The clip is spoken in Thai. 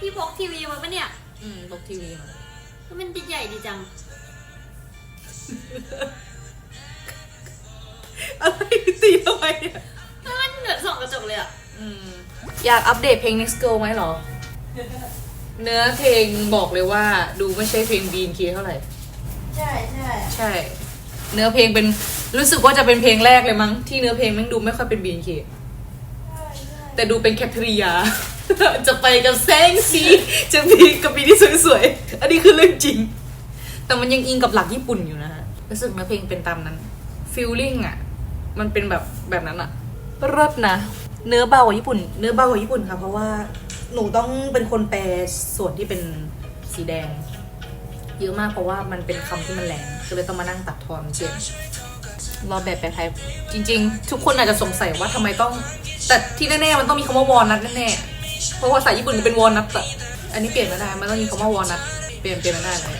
ทีวีมาปะเนี่ย อืมบล็อกทีวีมาแล้วมันใหญ่ดีจัง อะไรตีทำไมเนี่ยแล้วมันเหมือนส่องกระจกเลยอะอืมอยากอัปเดตเพลง next girl ไหมเหรอ เนื้อเพลงบอกเลยว่าดูไม่ใช่เพลง B&K เท่าไหร่ ใช่ใช่ใช่ เนื้อเพลงเป็นรู้สึกว่าจะเป็นเพลงแรกเลยมั้งที่เนื้อเพลงแม่งดูไม่ค่อยเป็น B&K แต่ดูเป็นแคทริยา จะไปกับแสงสีจะมีกับปีที่สวยๆ อันนี้คือเรื่องจริง แต่มันยังอิงกับหลักญี่ปุ่นอยู่นะฮะรู้สึกเนื้อเพลงเป็นตามนั้นฟีลลิ่งอะ มันเป็นแบบแบบนั้นอะเลิศนะ เนื้อเบากว่าญี่ปุ่น เนื้อเบากว่าญี่ปุ่นค่ะ เพราะว่าหนูต้องเป็นคนแปลส่วนที่เป็นสีแดง เยอะมากเพราะว่ามันเป็นคำที่มันแรงก็เลยต้องมานั่งตัดทอนเปลี่ยนรอแบบแปลไทยจริง ๆ ทุกคนอาจจะสงสัยว่าทำไมต้อง แต่ที่แน่ๆมันต้องมีคำว่าวอลนัทแน่ๆเพราะว่าภาษาญี่ปุ่นมันเป็นวอลนัทอะอันนี้เปลี่ยนไม่ได้ มันต้องมีคำว่าวอลนัทเปลี่ยนเปลี่ยนไม่ได้เลย